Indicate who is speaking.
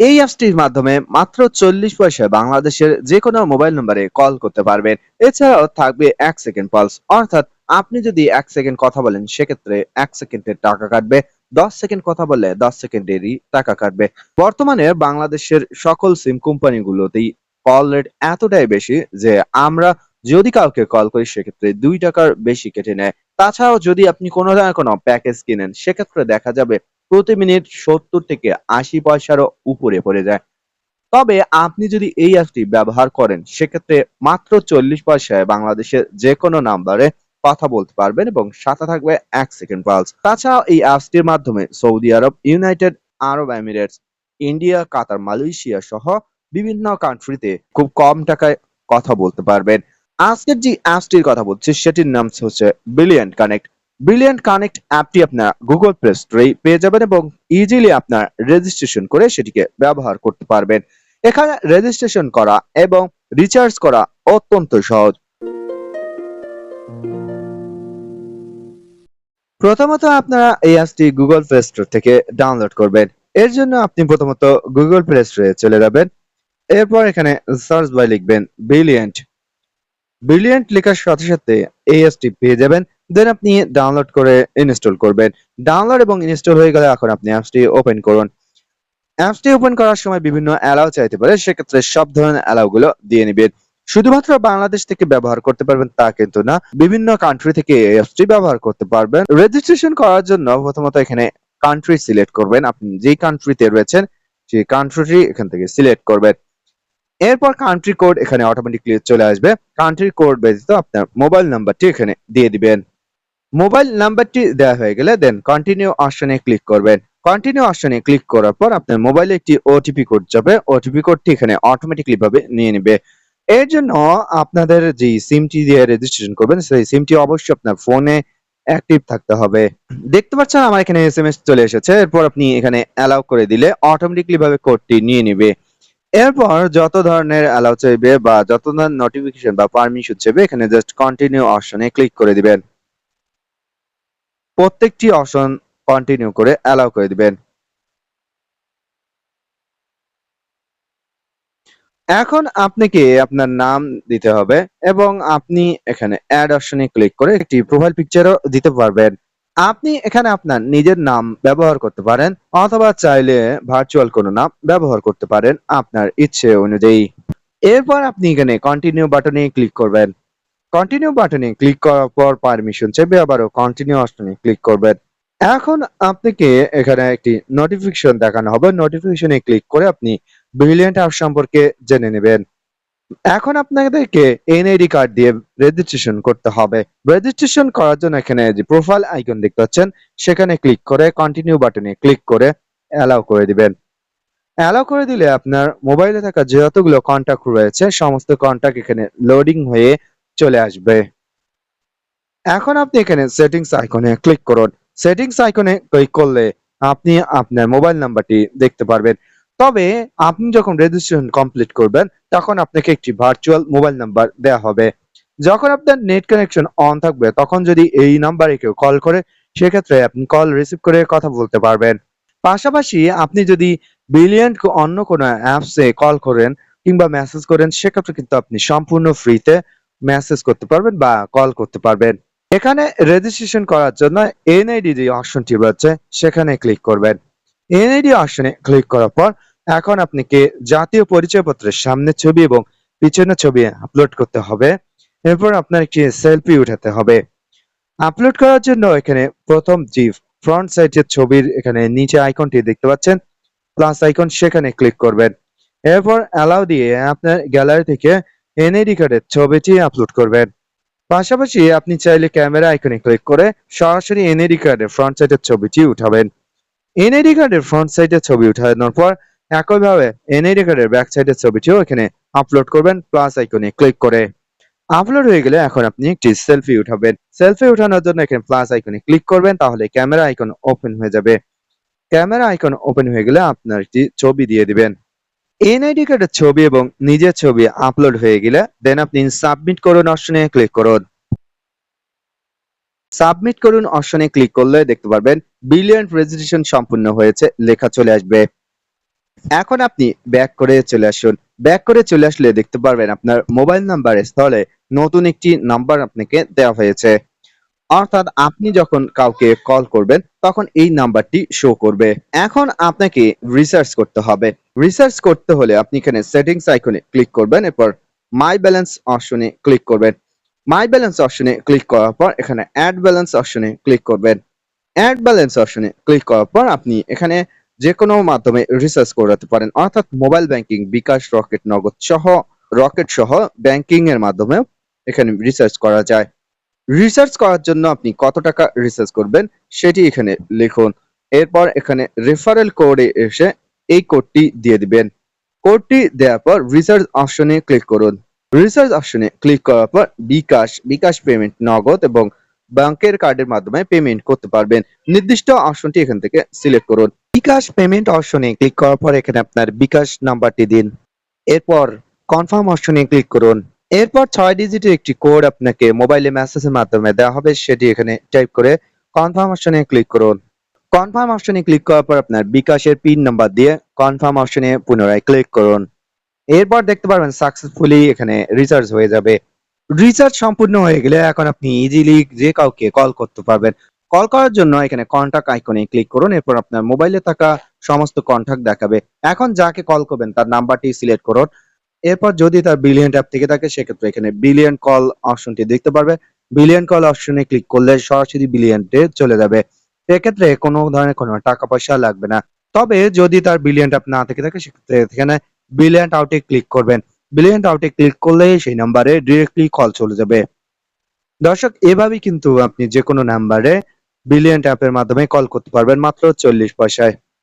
Speaker 1: এই অ্যাপসটির মাধ্যমে মাত্র চল্লিশ পয়সায় বাংলাদেশের যে কোনো মোবাইল নম্বরে কল করতে পারবেন। এছাড়াও থাকবে এক সেকেন্ড পালস। অর্থাৎ আপনি যদি এক সেকেন্ড কথা বলেন, সেক্ষেত্রে এক সেকেন্ডের টাকা কাটবে। দশ সেকেন্ড কথা বললে দশ সেকেন্ডেরই টাকা কাটবে। বর্তমানে বাংলাদেশের সকল সিম কোম্পানিগুলোতেই কল রেট এতটাই বেশি যে আমরা যদি কাউকে কল করি, সেক্ষেত্রে দুই টাকার বেশি কেটে নেয়। তাছাড়াও যদি আপনি কোনো ধরনের কোনো প্যাকেজ কিনেন, সেক্ষেত্রে দেখা যাবে প্রতি মিনিট সত্তর থেকে আশি পয়সারও উপরে পড়ে যায়। তবে আপনি যদি এই অ্যাপটি ব্যবহার করেন, সেক্ষেত্রে মাত্র চল্লিশ পয়সায় বাংলাদেশের যে কোনো নাম্বারে কথা বলতে পারবেন এবং সাথে থাকবে এক সেকেন্ড পালস তাছাড়াও এই অ্যাপসটির মাধ্যমে সৌদি আরব, United Arab Emirates, India, Qatar, Malaysia সহ বিভিন্ন কান্ট্রিতে খুব কম টাকায় কথা বলতে পারবেন। আজকের যে অ্যাপসটির কথা বলছি, সেটির নাম হচ্ছে ব্রিলিয়ান্ট কানেক্ট ব্রিলিয়ান্ট কানেক্ট অ্যাপটি আপনার গুগল প্লে স্টোরে পেয়ে যাবেন এবং ইজিলি আপনার রেজিস্ট্রেশন করে সেটিকে ব্যবহার করতে পারবেন। এখানে রেজিস্ট্রেশন করা এবং রিচার্জ করা অত্যন্ত সহজ। প্রথমত আপনারা এই অ্যাপটি গুগল প্লে স্টোর থেকে ডাউনলোড করবেন। এর জন্য আপনি প্রথমত গুগল প্লে স্টোরে চলে যাবেন। এরপর এখানে সার্চ বাই লিখবেন ব্রিলিয়েন্ট ব্রিলিয়েন্ট লেখার সাথে সাথে এই অ্যাপটি পেয়ে যাবেন। দেন আপনি ডাউনলোড করে ইনস্টল করবেন। ডাউনলোড এবং ইনস্টল হয়ে গেলে এখন আপনি অ্যাপসটি ওপেন করুন। অ্যাপসটি ওপেন করার সময় বিভিন্ন অ্যালাউ চাইতে পারে, সেক্ষেত্রে সব ধরনের অ্যালাউ গুলো দিয়ে নেবেন। শুধুমাত্র বাংলাদেশ থেকে ব্যবহার করতে পারবেন তা কিন্তু না, বিভিন্ন কান্ট্রি থেকে এই অ্যাপসটি ব্যবহার করতে পারবেন। রেজিস্ট্রেশন করার জন্য প্রথমত এখানে কান্ট্রি সিলেক্ট করবেন। আপনি যে কান্ট্রিতে রয়েছেন, সেই কান্ট্রিটি এখান থেকে সিলেক্ট করবেন। এরপর কান্ট্রি কোড এখানে অটোমেটিকলি চলে আসবে। কান্ট্রি কোড ব্যতীত আপনার মোবাইল নাম্বারটি এখানে দিয়ে দিবেন। মোবাইল নাম্বারটি দেওয়া হয়ে গেলে দেন কন্টিনিউ অপশনে ক্লিক করবেন। কন্টিনিউ অপশনে ক্লিক করার পর আপনার মোবাইলে একটি ওটিপি কোড যাবে। ওটিপি কোডটি এখানে অটোমেটিকলি ভাবে নিয়ে নেবে। এর জন্য আপনাদের যে সিমটি দিয়ে রেজিস্ট্রেশন করবেন, সেই সিমটি অবশ্যই আপনার ফোনে অ্যাক্টিভ থাকতে হবে। দেখতে পাচ্ছেন আমার এখানে এসএমএস চলে এসেছে। এরপর আপনি এখানে অ্যালাউ করে দিলে অটোমেটিকলি ভাবে কোডটি নিয়ে নেবে। এরপর যত ধরনের অ্যালাউ চাইবে বা যত ধরনের নোটিফিকেশন বা পারমিশন চাইবে, এখানে জাস্ট কন্টিনিউ অপশনে ক্লিক করে দিবেন। প্রত্যেকটি অপশন কন্টিনিউ করে অ্যালাউ করে দিবেন। এখন আপনাকে আপনার নাম দিতে হবে এবং আপনি এখানে অ্যাড অপশনে ক্লিক করে একটি প্রোফাইল পিকচারও দিতে পারবেন। আপনি এখানে আপনার নিজের নাম ব্যবহার করতে পারেন, অথবা চাইলে ভার্চুয়াল কোনো নাম ব্যবহার করতে পারেন আপনার ইচ্ছে অনুযায়ী। এরপর আপনি এখানে কন্টিনিউ বাটনে ক্লিক করবেন। কন্টিনিউ বাটনে ক্লিক করার পর পারমিশন চাইবে আবারও কন্টিনিউ অপশনে ক্লিক করবেন। এখন আপনাকে এখানে একটি নোটিফিকেশন দেখানো হবে। নোটিফিকেশনে ক্লিক করে আপনি ব্রিলিয়ান্ট অ্যাপ সম্পর্কে জেনে নেবেন। এখন আপনাদেরকে এনআইডি কার্ড দিয়ে রেজিস্ট্রেশন করতে হবে। রেজিস্ট্রেশন করার জন্য এখানে যে প্রোফাইল আইকন দেখতে পাচ্ছেন, সেখানে ক্লিক করে কন্টিনিউ বাটনে ক্লিক করে অ্যালাউ করে দিবেন। অ্যালাউ করে দিলে আপনার মোবাইলে থাকা যতগুলো কন্টাক্ট রয়েছে, সমস্ত কন্টাক্ট এখানে লোডিং হয়ে চলে আসবে। এখন আপনি এখানে সেটিংস আইকনে ক্লিক করুন। সেটিংস আইকনে ক্লিক করলে আপনি আপনার মোবাইল নাম্বারটি দেখতে পারবেন। তবে আপনি যখন রেজিস্ট্রেশন কমপ্লিট করবেন, তখন আপনাকে একটি ভার্চুয়াল মোবাইল নাম্বার দেওয়া হবে। যখন আপনার নেট কানেকশন অন থাকবে, তখন যদি এই নাম্বারে কেউ কল করে, সেক্ষেত্রে আপনি কল রিসিভ করে কথা বলতে পারবেন। পাশাপাশি আপনি যদি বিলিয়ন অন্য কোনো অ্যাপসে কল করেন কিংবা মেসেজ করেন, সেক্ষেত্রে কিন্তু আপনি সম্পূর্ণ ফ্রিতে মেসেজ করতে পারবেন বা কল করতে পারবেন। এখানে রেজিস্ট্রেশন করার জন্য এনআইডি যে অপশনটি রয়েছে, সেখানে ক্লিক করবেন। এনআইডি অপশনে ক্লিক করার পর এখন আপনাকে জাতীয় পরিচয়পত্রের সামনের ছবি এবং পিছনের ছবি আপলোড করতে হবে। এরপর আপনার একটি সেলফি উঠাতে হবে। আপলোড করার জন্য এখানে প্রথম যে ফ্রন্ট সাইডের ছবির এখানে নিচে আইকনটি দেখতে পাচ্ছেন। প্লাস আইকন সেখানে ক্লিক করবেন। এরপর অ্যালাউ দিয়ে আপনার গ্যালারি থেকে এনআইডি কার্ডের ছবিটি আপলোড করবেন। পাশাপাশি আপনি চাইলে ক্যামেরা আইকনে ক্লিক করে সরাসরি এনআইডি কার্ডের ফ্রন্ট সাইডের ছবিটি উঠাবেন। এনআইডি কার্ডের ফ্রন্ট সাইডের ছবি উঠানোর পর একইভাবে এনআইডি কার্ডের ব্যাক সাইডের ছবিটিও এখানে আপলোড করবেন প্লাস আইকনে ক্লিক করে। আপলোড হয়ে গেলে এখন আপনি একটি সেলফি উঠাবেন। সেলফি উঠানোর জন্য এখানে প্লাস আইকনে ক্লিক করবেন, তাহলে ক্যামেরা আইকন ওপেন হয়ে যাবে। ক্যামেরা আইকন ওপেন হয়ে গেলে আপনার একটি ছবি দিয়ে দিবেন। এনআইডি কার্ডের ছবি এবং নিজের ছবি আপলোড হয়ে গেলে দেন আপনি সাবমিট করুন অপশনে ক্লিক করুন। সাবমিট করুন অপশনে ক্লিক করলে দেখতে পারবেন বিলিয়ন রেজিস্ট্রেশন সম্পূর্ণ হয়েছে, লেখা চলে আসবে। এখন আপনি ব্যাক করে চলে আসুন। ব্যাক করে চলে আসলে দেখতে পারবেন আপনার মোবাইল নাম্বারের স্থলে নতুন একটি নাম্বার আপনাকে দেওয়া হয়েছে। অর্থাৎ আপনি যখন কাউকে কল করবেন, তখন এই নাম্বারটি শো করবে। এখন আপনাকে রিসার্চ করতে হবে। রিসার্চ করতে হলে আপনি এখানে সেটিংস আইকনে ক্লিক করবেন, এরপর মাই ব্যালেন্স অপশনে ক্লিক করবেন। মাই ব্যালেন্স অপশনে ক্লিক করার পর এখানে অ্যাড ব্যালেন্স অপশনে ক্লিক করবেন। অ্যাড ব্যালেন্স অপশনে ক্লিক করার পর আপনি এখানে যে কোনো মাধ্যমে রিসার্চ করাতে পারেন। অর্থাৎ মোবাইল ব্যাংকিং বিকাশ রকেট নগদ সহ রকেট সহ ব্যাংকিং এর মাধ্যমে এখানে রিসার্চ করা যায়। রিসার্চ করার জন্য আপনি কত টাকা রিসার্চ করবেন সেটি এখানে লিখুন। এরপর এখানে রেফারেল কোডে এসে এই কোডটি দিয়ে দিবেন। কোডটি দেওয়ার পর রিসার্চ অপশনে ক্লিক করুন। রিসার্চ অপশনে ক্লিক করার পর বিকাশ বিকাশ পেমেন্ট নগদ এবং ব্যাংকের কার্ডের মাধ্যমে পেমেন্ট করতে পারবেন। নির্দিষ্ট অপশনটি এখান থেকে সিলেক্ট করুন। বিকাশ পেমেন্ট অপশনে ক্লিক করার পর এখানে আপনার বিকাশ নাম্বারটি দিন। এরপর কনফার্ম অপশনে ক্লিক করুন। এরপর ছয় ডিজিটের একটি কোড আপনাকে মোবাইলে মেসেজের মাধ্যমে দেওয়া হবে, সেটি এখানে টাইপ করে কনফার্ম অপশনে ক্লিক করুন। কনফার্ম অপশনে ক্লিক করার পর আপনার বিকাশের পিন নাম্বার দিয়ে কনফার্ম অপশনে পুনরায় ক্লিক করুন। এরপর দেখতে পারবেন সাকসেসফুলি এখানে রিচার্জ হয়ে যাবে। রিচার্জ সম্পূর্ণ হয়ে গেলে এখন আপনি ইজিলি যে কাউকে কল করতে পারবেন কল করার জন্য এখানে কন্টাক্ট আইকনে ক্লিক করুন, এরপর আপনার মোবাইলে থাকা সমস্ত কন্টাক্ট দেখাবে। এখন যাকে কল করবেন, তার নাম্বারটি সিলেক্ট করুন। এরপর যদি তার বিলিয়ন অ্যাপ থেকে থাকে, সেক্ষেত্রে এখানে বিলিয়ন কল অপশনটি দেখতে পারবে। বিলিয়ন কল অপশনে ক্লিক করলে সরাসরি বিলিয়নটে চলে যাবে। এক্ষেত্রে কোনো ধরনের কোনো টাকা পয়সা লাগবে না। তবে যদি তার বিলিয়ন অ্যাপ না থেকে থাকে, সেক্ষেত্রে এখানে বিলিয়ন আউটে ক্লিক করবেন। বিলিয়ন আউটে ক্লিক করলে সেই নাম্বারে ডিরেক্টলি কল চলে যাবে। দর্শক, এভাবেই কিন্তু আপনি যে কোনো নাম্বারে বিলিয়ন অ্যাপের মাধ্যমে কল করতে পারবেন মাত্র চল্লিশ পয়সায়।